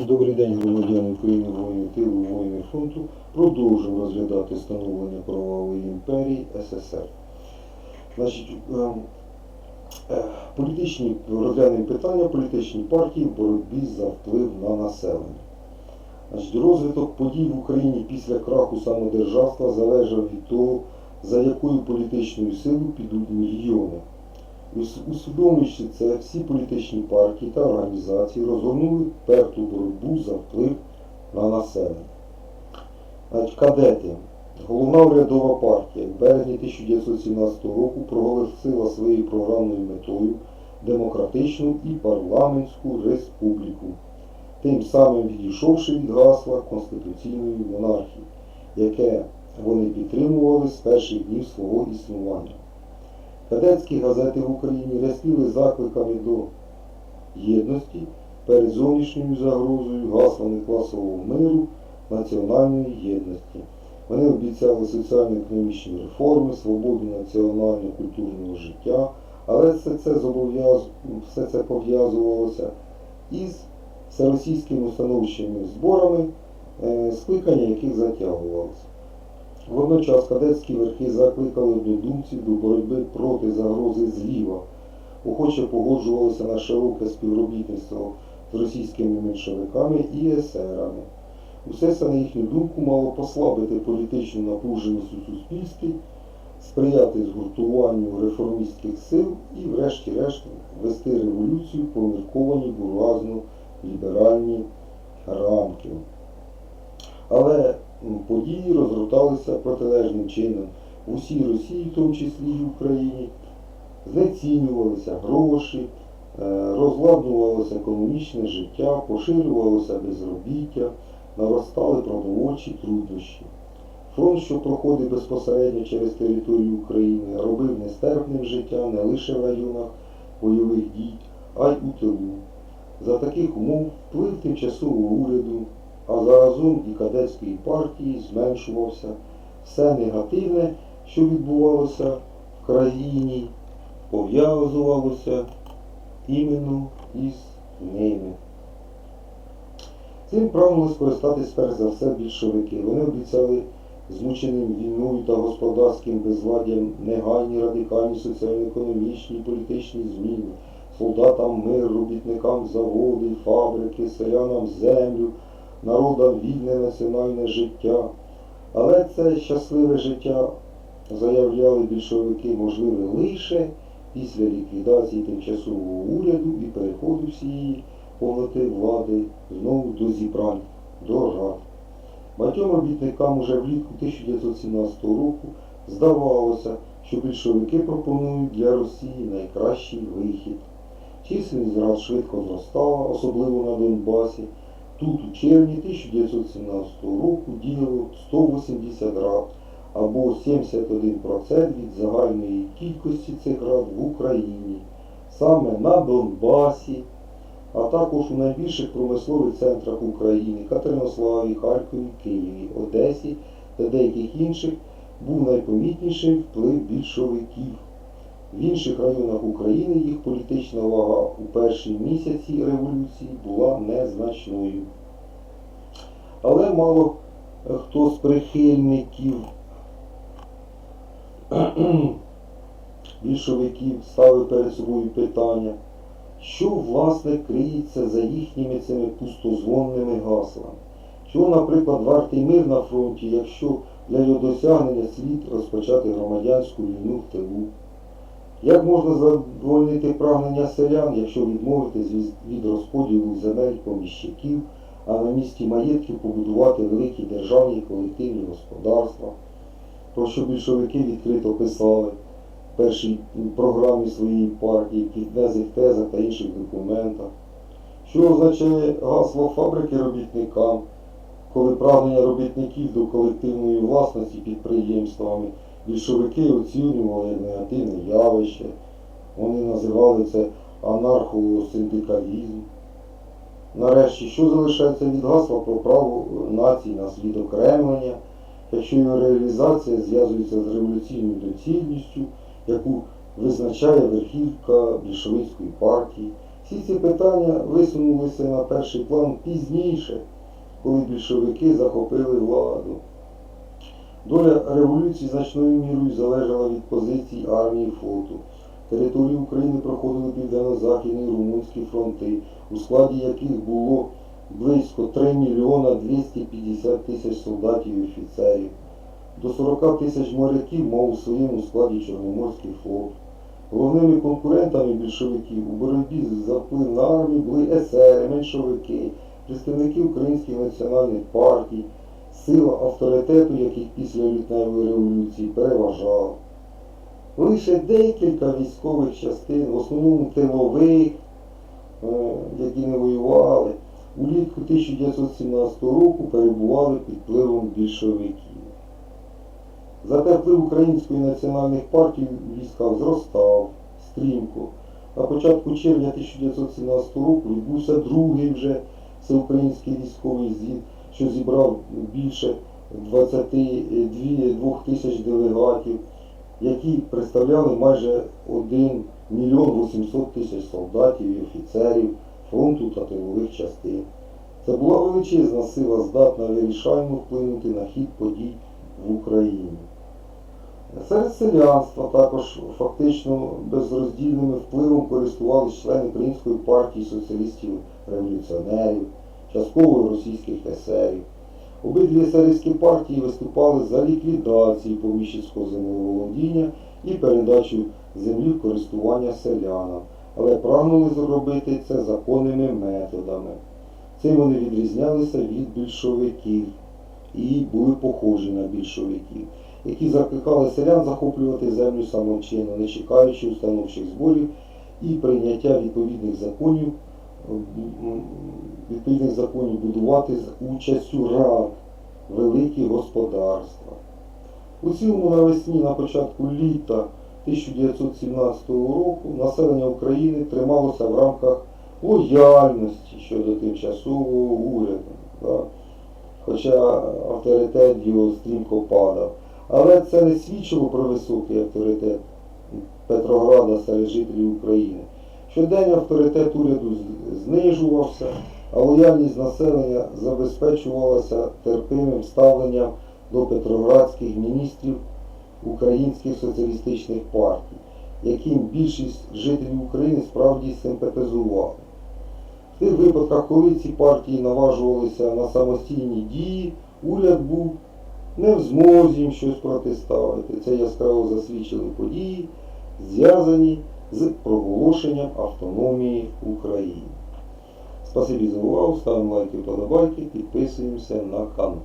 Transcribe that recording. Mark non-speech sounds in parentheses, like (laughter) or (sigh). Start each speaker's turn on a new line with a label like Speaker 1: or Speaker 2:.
Speaker 1: Добрий день, громадяни України, воїни тилу, воїни фронту. Продовжуємо розглядати становлення правової імперії СССР. Значить, ем, е, політичні розглянемо питання політичні партії в боротьбі за вплив на населення. Значить, розвиток подій в Україні після краху самодержавства залежав від того, за якою політичною силою підуть мільйони. Ус- Усвідомлюючи це, всі політичні партії та організації розгорнули перту боротьбу за вплив на населення. Значить, кадети. Головна урядова партія в березні 1917 року проголосила своєю програмною метою демократичну і парламентську республіку, тим самим відійшовши від гасла конституційної монархії, яке вони підтримували з перших днів свого існування. Кадетські газети в Україні рясніли закликами до єдності перед зовнішньою загрозою гаслами класового миру, національної єдності. Вони обіцяли соціально-економічні реформи, свободу національно-культурного життя, але все це, все це пов'язувалося із всеросійськими установчими зборами, е, скликання яких затягувалося. Водночас кадетські верхи закликали однодумців до боротьби проти загрози зліва. Охоче погоджувалося на широке співробітництво з російськими меншовиками і есерами. Усе це, на їхню думку, мало послабити політичну напруженість у суспільстві, сприяти згуртуванню реформістських сил і, врешті-решт, вести революцію по міркованій буржуазно-ліберальній рамки. Але події розгорталися протилежним чином в усій Росії, в тому числі і в Україні. Знецінювалися гроші, е, розладнувалося економічне життя, поширювалося безробіття, наростали продовольчі труднощі. Фронт, що проходив безпосередньо через територію України, робив нестерпним життя не лише в районах бойових дій, а й у тилу. За таких умов вплив тимчасового уряду, заразом і кадетської партії зменшувався. Все негативне, що відбувалося в країні, пов'язувалося іменно із ними. Цим прагнули скористатись перш за все більшовики. Вони обіцяли змученим війною та господарським безладдям негайні радикальні соціально-економічні політичні зміни, солдатам мир, робітникам заводи, фабрики, селянам землю, народам вільне національне життя. Але це щасливе життя, заявляли більшовики, можливе лише після ліквідації тимчасового уряду і переходу всієї повноти влади знову до зібрань, до рад. Багатьом робітникам уже влітку 1917 року здавалося, що більшовики пропонують для Росії найкращий вихід. Численність рад швидко зростала, особливо на Донбасі. Тут у червні 1917 року діяло 180 рад, або 71% від загальної кількості цих рад в Україні, саме на Донбасі, а також у найбільших промислових центрах України Катеринославі, Харкові, Києві, Одесі та деяких інших був найпомітніший вплив більшовиків. В інших районах України їх політична вага у перші місяці революції була незначною. Але мало хто з прихильників (clears throat) більшовиків ставив перед собою питання, що власне криється за їхніми цими пустозвонними гаслами. Чого, наприклад, вартий мир на фронті, якщо для його досягнення слід розпочати громадянську війну в тилу? Як можна задовольнити прагнення селян, якщо відмовитись від- розподілу земель поміщиків, а на місці маєтків побудувати великі державні колективні господарства, про що більшовики відкрито писали в першій програмі своєї партії, піднесих тезах та інших документах? Що означає гасло фабрики робітникам, коли прагнення робітників до колективної власності підприємствами більшовики оцінювали негативне явище. Вони називали це анархосиндикалізм. Нарешті, що залишається від гасла про право націй на відокремлення, якщо його реалізація зв'язується з революційною доцільністю, яку визначає верхівка більшовицької партії, Всі ці питання висунулися на перший план пізніше, коли більшовики захопили владу. Доля революції значною мірою залежала від позицій армії флоту. Територію України проходили південно-західні румунські фронти, у складі яких було близько 3 мільйона 250 тисяч солдатів і офіцерів. До 40 тисяч моряків мав у своєму складі Чорноморський флот. Головними конкурентами більшовиків у боротьбі за вплив на армію були есери, меншовики, представники українських національних партій, сила авторитету, яких після лютневої революції переважала. Лише декілька військових частин, в основному тилових, е, які не воювали, улітку 1917 року перебували під впливом більшовиків. Зате вплив української національних партій у військах зростав стрімко. На початку червня 1917 року відбувся другий вже всеукраїнський військовий з'їзд, що зібрав більше 22 тисяч делегатів, які представляли майже 1 мільйон 800 тисяч солдатів і офіцерів фронту та тилових частин. Це була величезна сила, здатна вирішально вплинути на хід подій в Україні. Серед селянства також фактично безроздільним впливом користувалися члени Української партії соціалістів-революціонерів, частково російських есерів. Обидві есерівські партії виступали за ліквідацію поміщицького землеволодіння і передачу землі в користування селянам, але прагнули зробити це законними методами. Цим вони відрізнялися від більшовиків і були похожі на більшовиків які закликали селян захоплювати землю самочинно, не чекаючи установчих зборів і прийняття відповідних законів, відповідних законів будувати з участю рад великі господарства. У цілому навесні на початку літа 1917 року населення України трималося в рамках лояльності щодо тимчасового уряду. Да? Хоча авторитет його стрімко падав. Але це не свідчило про високий авторитет Петрограда серед жителів України. Щодень авторитет уряду знижувався, а лояльність населення забезпечувалася терпимим ставленням до петроградських міністрів українських соціалістичних партій, яким більшість жителів України справді симпатизували. В тих випадках, коли ці партії наважувалися на самостійні дії, уряд був не в змозі їм щось протиставити. Це яскраво засвідчили події, зв'язані з проголошенням автономії України. Спасибі за увагу, ставимо лайки, вподобайки, підписуємося на канал.